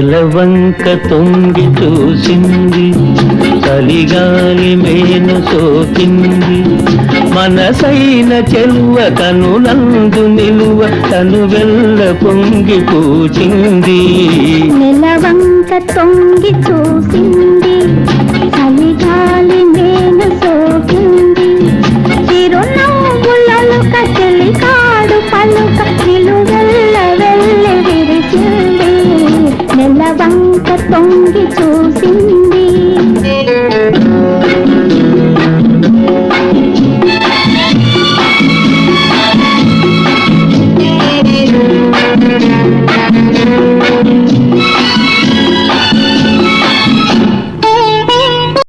నెలవంక తొంగి చూసింది చలిగాలి మేను సోకింది. మనసైన చెలువ కనులందు నిలువ తను వెళ్ళ పొంగి పూచింది. నెలవంక తొంగి చూసి తొంగి చూసింది